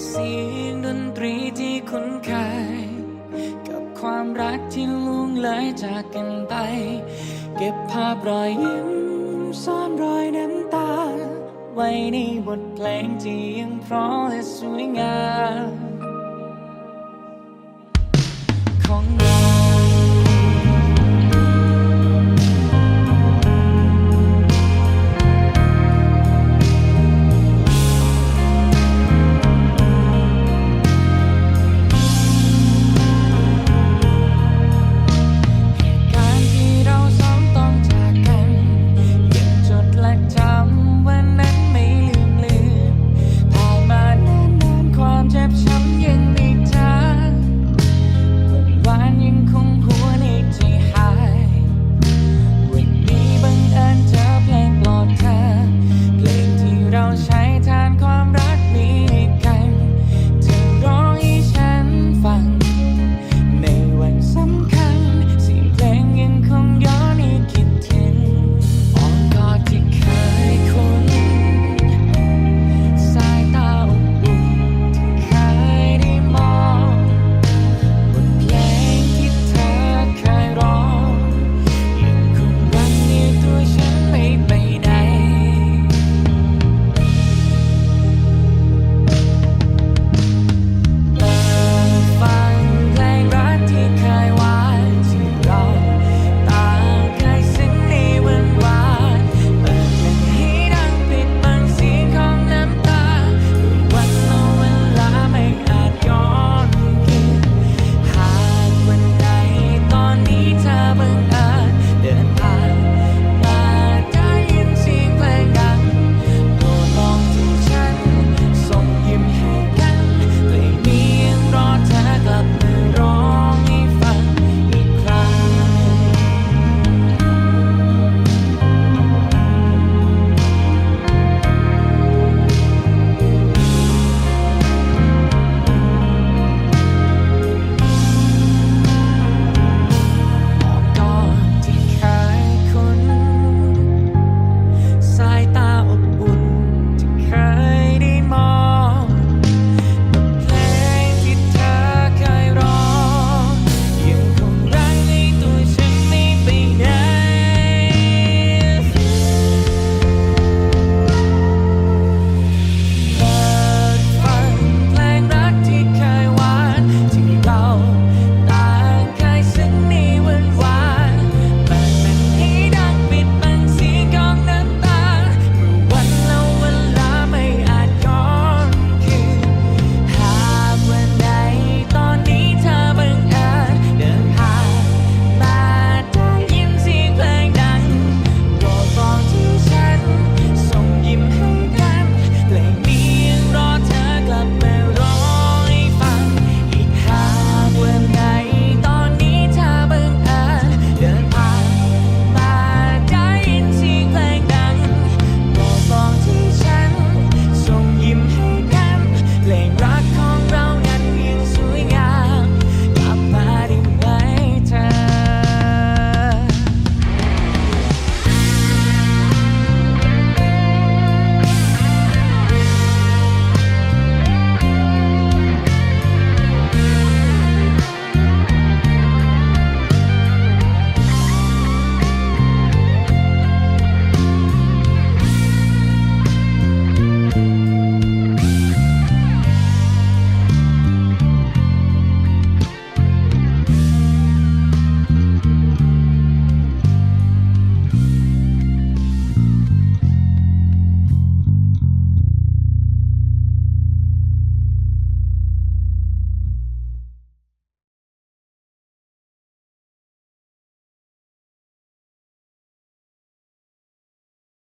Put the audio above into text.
เสียงดนตรีที่คุ้นเคย กับความรักที่ล่วงเลยจากกันไป เก็บภาพรอยยิ้มซ่อนรอยน้ำตา ไว้ในบทเพลงที่ยังเพราะและสวยงาม